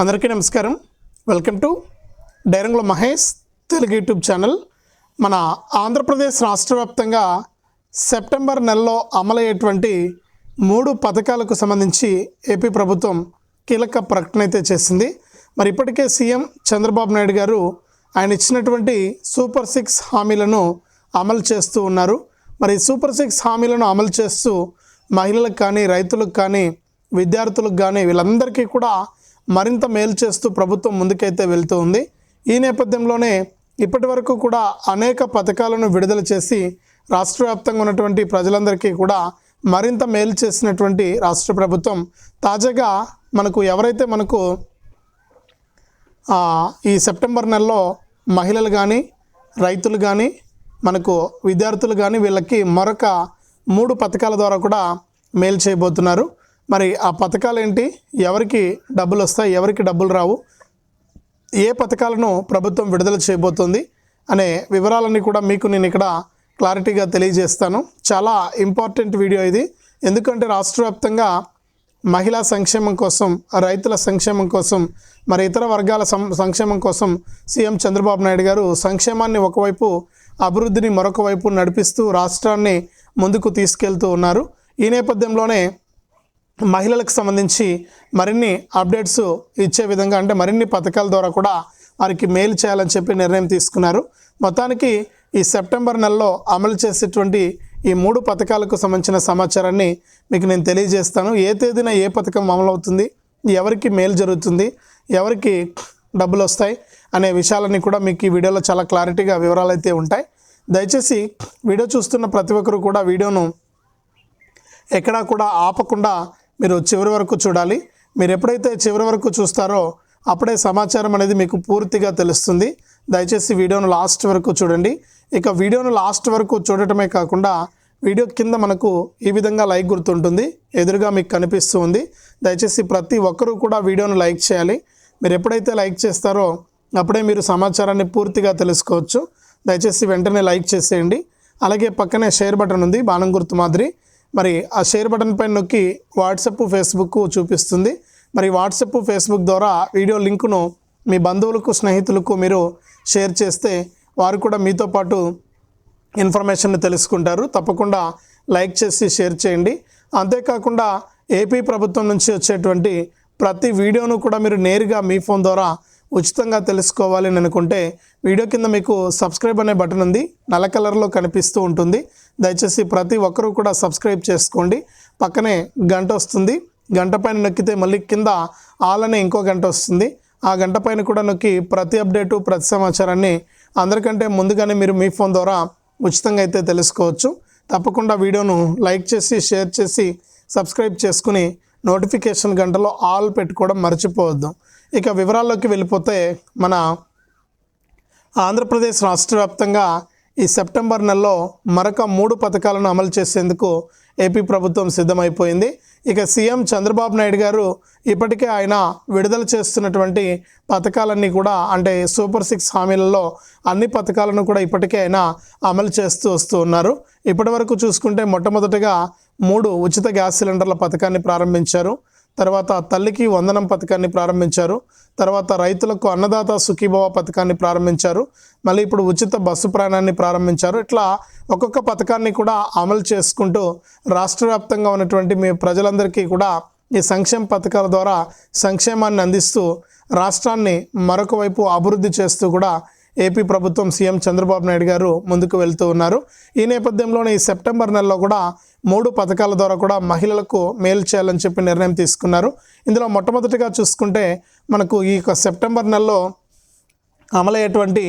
అందరికీ నమస్కారం. Welcome to డైరంగుల మహేష్ తెలుగు యూట్యూబ్ ఛానల్. మన ఆంధ్రప్రదేశ్ రాష్ట్ర వ్యాప్తంగా సెప్టెంబర్ నెలలో అమలయ్యేటువంటి మూడు పథకాలకు సంబంధించి ఏపీ ప్రభుత్వం కీలక ప్రకటన అయితే చేసింది. మరి ఇప్పటికే సీఎం చంద్రబాబు నాయుడు గారు ఆయన ఇచ్చినటువంటి సూపర్ సిక్స్ హామీలను అమలు చేస్తూ ఉన్నారు. మరి సూపర్ సిక్స్ హామీలను అమలు చేస్తూ మహిళలకు కానీ రైతులకు కానీ విద్యార్థులకు కానీ వీళ్ళందరికీ కూడా మరింత మేలు చేస్తూ ప్రభుత్వం ముందుకైతే వెళ్తూ ఉంది. ఈ నేపథ్యంలోనే ఇప్పటి వరకు కూడా అనేక పథకాలను విడుదల చేసి రాష్ట్ర వ్యాప్తంగా ఉన్నటువంటి ప్రజలందరికీ కూడా మరింత మేలు చేసినటువంటి రాష్ట్ర ప్రభుత్వం తాజాగా మనకు ఎవరైతే మనకు ఈ సెప్టెంబర్ నెలలో మహిళలు కానీ రైతులు కానీ మనకు విద్యార్థులు కానీ వీళ్ళకి మరొక మూడు పథకాల ద్వారా కూడా మేలు చేయబోతున్నారు. మరి ఆ పథకాలు ఏంటి ఎవరికి డబ్బులు వస్తాయి? ఎవరికి డబ్బులు రావు? ఏ పథకాలను ప్రభుత్వం విడుదల చేయబోతుంది? అనే వివరాలన్నీ కూడా మీకు నేను ఇక్కడ క్లారిటీగా తెలియజేస్తాను. చాలా ఇంపార్టెంట్ వీడియో ఇది. ఎందుకంటే రాష్ట్ర వ్యాప్తంగా మహిళా సంక్షేమం కోసం రైతుల సంక్షేమం కోసం మరి ఇతర వర్గాల సం సంక్షేమం కోసం సీఎం చంద్రబాబు నాయుడు గారు సంక్షేమాన్ని ఒకవైపు అభివృద్ధిని మరొక వైపు నడిపిస్తూ రాష్ట్రాన్ని ముందుకు తీసుకెళ్తూ ఉన్నారు. ఈ నేపథ్యంలోనే మహిళలకు సంబంధించి మరిన్ని అప్డేట్స్ ఇచ్చే విధంగా అంటే మరిన్ని పథకాల ద్వారా కూడా వారికి మేలు చేయాలని చెప్పి నిర్ణయం తీసుకున్నారు. మొత్తానికి ఈ సెప్టెంబర్ నెలలో అమలు చేసేటువంటి ఈ మూడు పథకాలకు సంబంధించిన సమాచారాన్ని మీకు నేను తెలియజేస్తాను. ఏ తేదీన ఏ పథకం అమలవుతుంది ఎవరికి మేలు జరుగుతుంది ఎవరికి డబ్బులు వస్తాయి అనే విషయాలన్నీ కూడా మీకు ఈ వీడియోలో చాలా క్లారిటీగా వివరాలు అయితే ఉంటాయి. దయచేసి వీడియో చూస్తున్న ప్రతి ఒక్కరు కూడా వీడియోను ఎక్కడా కూడా ఆపకుండా మీరు చివరి వరకు చూడాలి. మీరు ఎప్పుడైతే చివరి వరకు చూస్తారో అప్పుడే సమాచారం అనేది మీకు పూర్తిగా తెలుస్తుంది. దయచేసి వీడియోను లాస్ట్ వరకు చూడండి. ఇక వీడియోను లాస్ట్ వరకు చూడటమే కాకుండా వీడియో కింద మనకు ఈ విధంగా లైక్ గుర్తుంటుంది. ఎదురుగా మీకు కనిపిస్తూ ఉంది. దయచేసి ప్రతి ఒక్కరూ కూడా వీడియోను లైక్ చేయాలి. మీరు ఎప్పుడైతే లైక్ చేస్తారో అప్పుడే మీరు సమాచారాన్ని పూర్తిగా తెలుసుకోవచ్చు. దయచేసి వెంటనే లైక్ చేసేయండి. అలాగే పక్కనే షేర్ బటన్ ఉంది. బాణం గుర్తు మాదిరి. మరి ఆ షేర్ బటన్ పైన నొక్కి వాట్సప్ ఫేస్బుక్ చూపిస్తుంది. మరి వాట్సప్ ఫేస్బుక్ ద్వారా వీడియో లింకును మీ బంధువులకు స్నేహితులకు మీరు షేర్ చేస్తే వారు కూడా మీతో పాటు ఇన్ఫర్మేషన్ తెలుసుకుంటారు. తప్పకుండా లైక్ చేసి షేర్ చేయండి. అంతేకాకుండా ఏపీ ప్రభుత్వం నుంచి వచ్చేటువంటి ప్రతి వీడియోను కూడా మీరు నేరుగా మీ ఫోన్ ద్వారా ఉచితంగా తెలుసుకోవాలి అని అనుకుంటే వీడియో కింద మీకు సబ్స్క్రైబ్ అనే బటన్ ఉంది. నల్ల కలర్లో కనిపిస్తూ ఉంటుంది. దయచేసి ప్రతి ఒక్కరూ కూడా సబ్స్క్రైబ్ చేసుకోండి. పక్కనే గంట వస్తుంది. గంట పైన నొక్కితే మళ్ళీ కింద ఆల్ అనే ఇంకో గంట వస్తుంది. ఆ గంట పైన కూడా నొక్కి ప్రతి అప్డేటు ప్రతి సమాచారాన్ని అందరికంటే ముందుగానే మీరు మీ ఫోన్ ద్వారా ఉచితంగా అయితే తెలుసుకోవచ్చు. తప్పకుండా వీడియోను లైక్ చేసి షేర్ చేసి సబ్స్క్రైబ్ చేసుకుని నోటిఫికేషన్ గంటలో ఆల్ పెట్టుకోవడం మర్చిపోవద్దు. ఇక వివరాల్లోకి వెళ్ళిపోతే మన ఆంధ్రప్రదేశ్ రాష్ట్ర వ్యాప్తంగా ఈ సెప్టెంబర్ నెలలో మరొక మూడు పథకాలను అమలు చేసేందుకు ఏపీ ప్రభుత్వం సిద్ధమైపోయింది. ఇక సీఎం చంద్రబాబు నాయుడు గారు ఇప్పటికే ఆయన విడుదల చేస్తున్నటువంటి పథకాలన్నీ కూడా అంటే సూపర్ సిక్స్ హామీలలో అన్ని పథకాలను కూడా ఇప్పటికే ఆయన అమలు చేస్తూ వస్తూ ఉన్నారు. ఇప్పటి వరకు చూసుకుంటే మొట్టమొదటిగా మూడు ఉచిత గ్యాస్ సిలిండర్ల పథకాన్ని ప్రారంభించారు. తర్వాత తల్లికి వందనం పథకాన్ని ప్రారంభించారు. తర్వాత రైతులకు అన్నదాత సుఖీభవ పథకాన్ని ప్రారంభించారు. మళ్ళీ ఇప్పుడు ఉచిత బస్సు ప్రయాణాన్ని ప్రారంభించారు. ఇట్లా ఒక్కొక్క పథకాన్ని కూడా అమలు చేసుకుంటూ రాష్ట్ర వ్యాప్తంగా ఉన్నటువంటి మీ ప్రజలందరికీ కూడా ఈ సంక్షేమ పథకాల ద్వారా సంక్షేమాన్ని అందిస్తూ రాష్ట్రాన్ని మరొక వైపు అభివృద్ధి చేస్తూ కూడా ఏపీ ప్రభుత్వం సీఎం చంద్రబాబు నాయుడు గారు ముందుకు వెళ్తూ ఉన్నారు. ఈ నేపథ్యంలోనే ఈ సెప్టెంబర్ నెలలో కూడా మూడు పథకాల ద్వారా కూడా మహిళలకు మేలు చేయాలని చెప్పి నిర్ణయం తీసుకున్నారు. ఇందులో మొట్టమొదటిగా చూసుకుంటే మనకు ఈ యొక్క సెప్టెంబర్ నెలలో అమలయ్యేటువంటి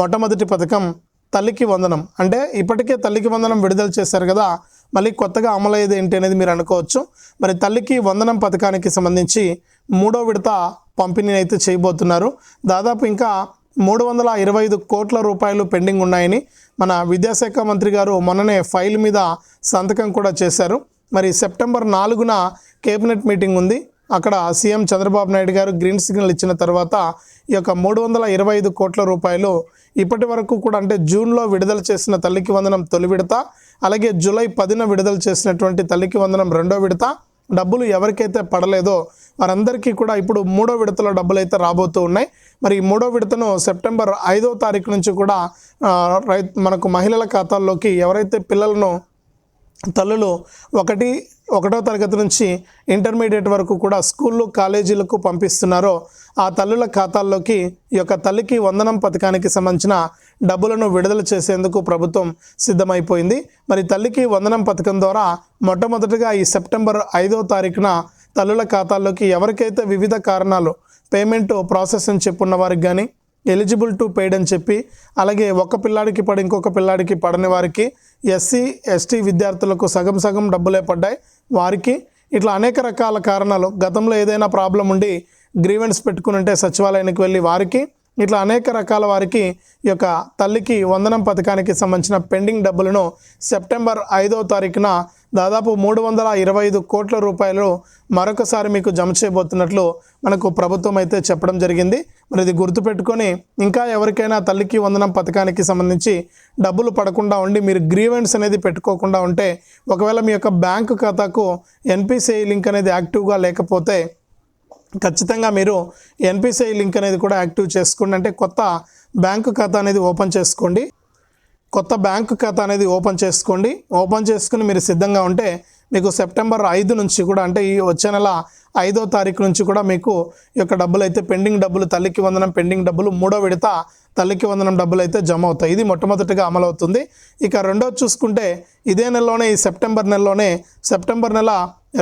మొట్టమొదటి పథకం తల్లికి వందనం. అంటే ఇప్పటికే తల్లికి వందనం విడుదల చేశారు కదా మళ్ళీ కొత్తగా అమలయ్యేది ఏంటి అనేది మీరు అనుకోవచ్చు. మరి తల్లికి వందనం పథకానికి సంబంధించి మూడో విడత పంపిణీ అయితే చేయబోతున్నారు. దాదాపు ఇంకా మూడు వందల ఇరవై ఐదు కోట్ల రూపాయలు పెండింగ్ ఉన్నాయని మన విద్యాశాఖ మంత్రి గారు మొన్ననే ఫైల్ మీద సంతకం కూడా చేశారు. మరి సెప్టెంబర్ నాలుగున కేబినెట్ మీటింగ్ ఉంది. అక్కడ సీఎం చంద్రబాబు నాయుడు గారు గ్రీన్ సిగ్నల్ ఇచ్చిన తర్వాత ఈ యొక్క మూడు వందల ఇరవై ఐదు కోట్ల రూపాయలు ఇప్పటి వరకు కూడా అంటే జూన్లో విడుదల చేసిన తల్లికి వందనం తొలి విడత అలాగే జూలై పదిన విడుదల చేసినటువంటి తల్లికి వందనం రెండో విడత. డబ్బులు ఎవరికైతే పడలేదో వారందరికీ కూడా ఇప్పుడు మూడో విడతలో డబ్బులు అయితే రాబోతూ ఉన్నాయి. మరి ఈ మూడో విడతను సెప్టెంబర్ ఐదో తారీఖు నుంచి కూడా రై మనకు మహిళల ఖాతాల్లోకి ఎవరైతే పిల్లలను తల్లులు ఒకటి ఒకటో తరగతి నుంచి ఇంటర్మీడియట్ వరకు కూడా స్కూళ్ళు కాలేజీలకు పంపిస్తున్నారో ఆ తల్లుల ఖాతాల్లోకి ఈ యొక్క తల్లికి వందనం పథకానికి సంబంధించిన డబ్బులను విడుదల చేసేందుకు ప్రభుత్వం సిద్ధమైపోయింది. మరి తల్లికి వందనం పథకం ద్వారా మొట్టమొదటిగా ఈ సెప్టెంబర్ ఐదో తారీఖున తల్లుల ఖాతాల్లోకి ఎవరికైతే వివిధ కారణాలు పేమెంట్ ప్రాసెస్ అని చెప్పున్న వారికి కానీ ఎలిజిబుల్ టు పెయిడ్ అని చెప్పి అలాగే ఒక పిల్లాడికి పడి ఇంకొక పిల్లాడికి పడని వారికి ఎస్సీ ఎస్టీ విద్యార్థులకు సగం సగం డబ్బులే పడ్డాయి. వారికి ఇట్లా అనేక రకాల కారణాలు గతంలో ఏదైనా ప్రాబ్లం ఉండి గ్రీవెన్స్ పెట్టుకుని ఉంటే సచివాలయానికి వెళ్ళి వారికి ఇట్లా అనేక రకాల వారికి ఈ యొక్క తల్లికి వందనం పథకానికి సంబంధించిన పెండింగ్ డబ్బులను సెప్టెంబర్ ఐదో తారీఖున దాదాపు మూడు వందల ఇరవై ఐదు కోట్ల రూపాయలు మరొకసారి మీకు జమ చేయబోతున్నట్లు మనకు ప్రభుత్వం అయితే చెప్పడం జరిగింది. మరి ఇది గుర్తుపెట్టుకొని ఇంకా ఎవరికైనా తల్లికి వందనం పథకానికి సంబంధించి డబ్బులు పడకుండా ఉండి మీరు గ్రీవెన్స్ అనేది పెట్టుకోకుండా ఉంటే ఒకవేళ మీ యొక్క బ్యాంకు ఖాతాకు ఎన్పిసిఐ లింక్ అనేది యాక్టివ్గా లేకపోతే ఖచ్చితంగా మీరు ఎన్పిసిఐ లింక్ అనేది కూడా యాక్టివ్ చేసుకోండి. అంటే కొత్త బ్యాంకు ఖాతా అనేది ఓపెన్ చేసుకోండి. కొత్త బ్యాంకు ఖాతా అనేది ఓపెన్ చేసుకోండి. ఓపెన్ చేసుకుని మీరు సిద్ధంగా ఉంటే మీకు సెప్టెంబర్ ఐదు నుంచి కూడా అంటే ఈ వచ్చే నెల ఐదో తారీఖు నుంచి కూడా మీకు ఈ యొక్క డబ్బులు అయితే పెండింగ్ డబ్బులు తల్లికి వందనం పెండింగ్ డబ్బులు మూడో విడత తల్లికి వందనం డబ్బులు అయితే జమ అవుతాయి. ఇది మొట్టమొదటిగా అమలవుతుంది ఇక రెండోది చూసుకుంటే ఇదే నెలలోనే ఈ సెప్టెంబర్ నెలలోనే సెప్టెంబర్ నెల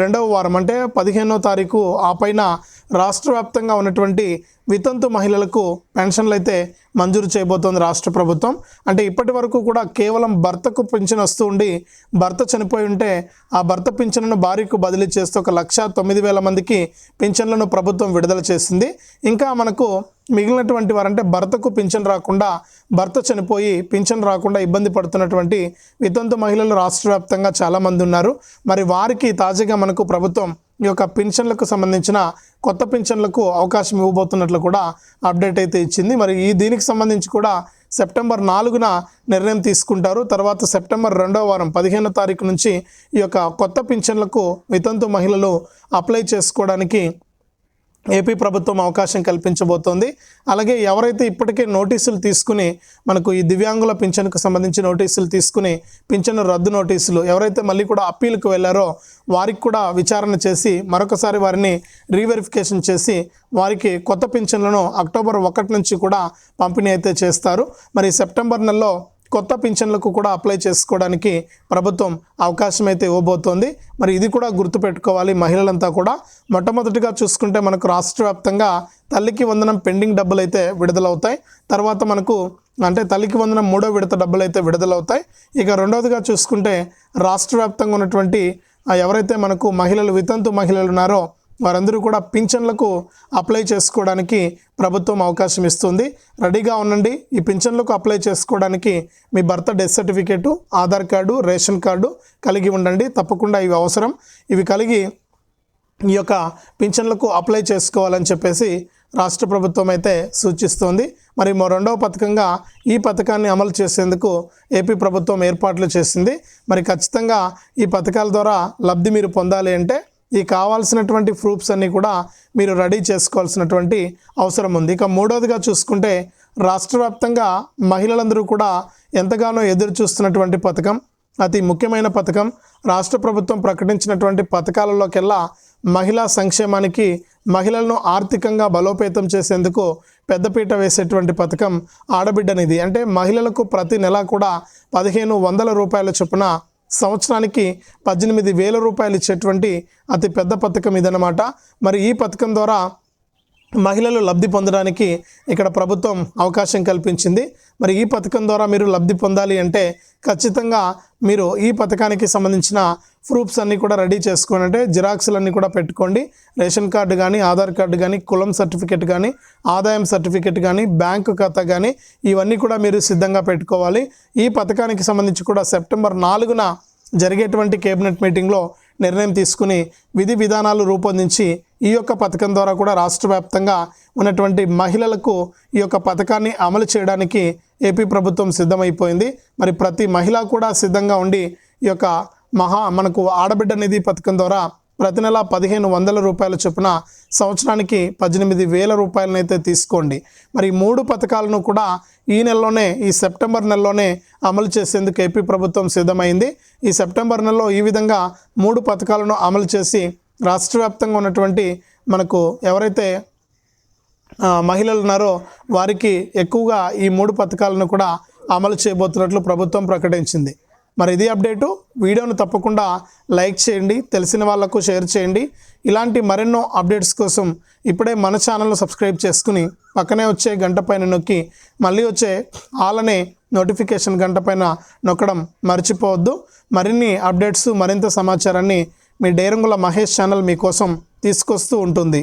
రెండవ వారం అంటే పదిహేనో తారీఖు ఆ పైన రాష్ట్ర వ్యాప్తంగా ఉన్నటువంటి వితంతు మహిళలకు పెన్షన్లు అయితే మంజూరు చేయబోతోంది రాష్ట్ర ప్రభుత్వం. అంటే ఇప్పటి వరకు కూడా కేవలం భర్తకు పింఛన్ వస్తూ ఉండి భర్త చనిపోయి ఉంటే ఆ భర్త పింఛన్ను భార్యకు బదిలీ చేస్తూ ఒక లక్ష తొమ్మిది వేల మందికి పింఛన్లను ప్రభుత్వం విడుదల చేసింది. ఇంకా మనకు మిగిలినటువంటి వారంటే భర్తకు పింఛన్ రాకుండా భర్త చనిపోయి పింఛన్ రాకుండా ఇబ్బంది పడుతున్నటువంటి వితంతు మహిళలు రాష్ట్ర వ్యాప్తంగా చాలామంది ఉన్నారు. మరి వారికి తాజాగా మనకు ప్రభుత్వం ఈ యొక్క పింఛన్లకు సంబంధించిన కొత్త పింఛన్లకు అవకాశం ఇవ్వబోతున్నట్లు కూడా అప్డేట్ అయితే ఇచ్చింది. మరి ఈ దీనికి సంబంధించి కూడా సెప్టెంబర్ నాలుగున నిర్ణయం తీసుకుంటారు. తర్వాత సెప్టెంబర్ రెండవ వారం పదిహేనో తారీఖు నుంచి ఈ యొక్క కొత్త పింఛన్లకు వితంతు మహిళలు అప్లై చేసుకోవడానికి ఏపీ ప్రభుత్వం అవకాశం కల్పించబోతోంది. అలాగే ఎవరైతే ఇప్పటికే నోటీసులు తీసుకుని మనకు ఈ దివ్యాంగుల పింఛన్కు సంబంధించి నోటీసులు తీసుకుని పింఛను రద్దు నోటీసులు ఎవరైతే మళ్ళీ కూడా అప్పీల్కి వెళ్ళారో వారికి కూడా విచారణ చేసి మరొకసారి వారిని రీవెరిఫికేషన్ చేసి వారికి కొత్త పింఛన్లను అక్టోబర్ ఒకటి నుంచి కూడా పంపిణీ అయితే చేస్తారు. మరి సెప్టెంబర్ నెలలో కొత్త పింఛన్లకు కూడా అప్లై చేసుకోవడానికి ప్రభుత్వం అవకాశం అయితే ఇవ్వబోతోంది. మరి ఇది కూడా గుర్తుపెట్టుకోవాలి. మహిళలంతా కూడా మొట్టమొదటిగా చూసుకుంటే మనకు రాష్ట్ర వ్యాప్తంగా తల్లికి వందనం పెండింగ్ డబ్బులు అయితే విడుదలవుతాయి. తర్వాత మనకు అంటే తల్లికి వందనం మూడో విడత డబ్బులు అయితే విడుదలవుతాయి. ఇక రెండవదిగా చూసుకుంటే రాష్ట్ర వ్యాప్తంగా ఉన్నటువంటి ఎవరైతే మనకు మహిళలు వితంతు మహిళలు ఉన్నారో వారందరూ కూడా పింఛన్లకు అప్లై చేసుకోవడానికి ప్రభుత్వం అవకాశం ఇస్తుంది. రెడీగా ఉండండి. ఈ పింఛన్లకు అప్లై చేసుకోవడానికి మీ భర్త death certificate Aadhaar card ration card కలిగి ఉండండి. తప్పకుండా ఇవి అవసరం. ఇవి కలిగి ఈ యొక్క పింఛన్లకు అప్లై చేసుకోవాలని చెప్పేసి రాష్ట్ర ప్రభుత్వం అయితే సూచిస్తోంది. మరి మరో రెండవ పథకంగా ఈ పథకాన్ని అమలు చేసేందుకు ఏపీ ప్రభుత్వం ఏర్పాట్లు చేసింది. మరి ఖచ్చితంగా ఈ పథకాల ద్వారా లబ్ధి మీరు పొందాలి అంటే ఈ కావాల్సినటువంటి ప్రూఫ్స్ అన్నీ కూడా మీరు రెడీ చేసుకోవాల్సినటువంటి అవసరం ఉంది. ఇక మూడవదిగా చూసుకుంటే రాష్ట్ర వ్యాప్తంగా మహిళలందరూ కూడా ఎంతగానో ఎదురు చూస్తున్నటువంటి పథకం అతి ముఖ్యమైన పథకం. రాష్ట్ర ప్రభుత్వం ప్రకటించినటువంటి పథకాలలోకెల్లా మహిళా సంక్షేమానికి మహిళలను ఆర్థికంగా బలోపేతం చేసేందుకు పెద్దపీట వేసేటువంటి పథకం ఆడబిడ్డనిది. అంటే మహిళలకు ప్రతి నెల కూడా పదిహేను వందల రూపాయల చొప్పున సంవత్సరానికి పద్దెనిమిది వేల రూపాయలు ఇచ్చేటువంటి అతి పెద్ద పథకం ఇదన్నమాట. మరి ఈ పథకం ద్వారా మహిళలు లబ్ధి పొందడానికి ఇక్కడ ప్రభుత్వం అవకాశం కల్పించింది. మరి ఈ పథకం ద్వారా మీరు లబ్ధి పొందాలి అంటే ఖచ్చితంగా మీరు ఈ పథకానికి సంబంధించిన ప్రూఫ్స్ అన్నీ కూడా రెడీ చేసుకోండి. అంటే జిరాక్స్లన్నీ కూడా పెట్టుకోండి. రేషన్ కార్డు కానీ ఆధార్ కార్డు కానీ కులం సర్టిఫికేట్ కానీ ఆదాయం సర్టిఫికేట్ కానీ బ్యాంకు ఖాతా కానీ ఇవన్నీ కూడా మీరు సిద్ధంగా పెట్టుకోవాలి. ఈ పథకానికి సంబంధించి కూడా సెప్టెంబర్ నాలుగున జరిగేటువంటి కేబినెట్ మీటింగ్లో నిర్ణయం తీసుకుని విధి విధానాలు రూపొందించి ఈ యొక్క పథకం ద్వారా కూడా రాష్ట్ర వ్యాప్తంగా ఉన్నటువంటి మహిళలకు ఈ యొక్క పథకాన్ని అమలు చేయడానికి ఏపీ ప్రభుత్వం సిద్ధమైపోయింది. మరి ప్రతి మహిళ కూడా సిద్ధంగా ఉండి ఈ యొక్క మహా మనకు ఆడబిడ్డ నిధి పథకం ద్వారా ప్రతి నెల పదిహేను వందల రూపాయల చొప్పున సంవత్సరానికి పద్దెనిమిది వేల రూపాయలనైతే తీసుకోండి. మరి మూడు పథకాలను కూడా ఈ నెలలోనే ఈ సెప్టెంబర్ నెలలోనే అమలు చేసేందుకు ఏపీ ప్రభుత్వం సిద్ధమైంది. ఈ సెప్టెంబర్ నెలలో ఈ విధంగా మూడు పథకాలను అమలు చేసి రాష్ట్ర వ్యాప్తంగా ఉన్నటువంటి మనకు ఎవరైతే మహిళలు ఉన్నారో వారికి ఎక్కువగా ఈ మూడు పథకాలను కూడా అమలు చేయబోతున్నట్లు ప్రభుత్వం ప్రకటించింది. మరి ఇది అప్డేటు. వీడియోను తప్పకుండా లైక్ చేయండి తెలిసిన వాళ్ళకు షేర్ చేయండి. ఇలాంటి మరెన్నో అప్డేట్స్ కోసం ఇప్పుడే మన ఛానల్ను సబ్స్క్రైబ్ చేసుకుని పక్కనే వచ్చే గంట పైన నొక్కి మళ్ళీ వచ్చే ఆలనే నోటిఫికేషన్ గంట పైన నొక్కడం మర్చిపోవద్దు. మరిన్ని అప్డేట్స్ మరింత సమాచారాన్ని మీ డైరంగుల మహేష్ ఛానల్ మీకోసం తీసుకొస్తూ ఉంటుంది.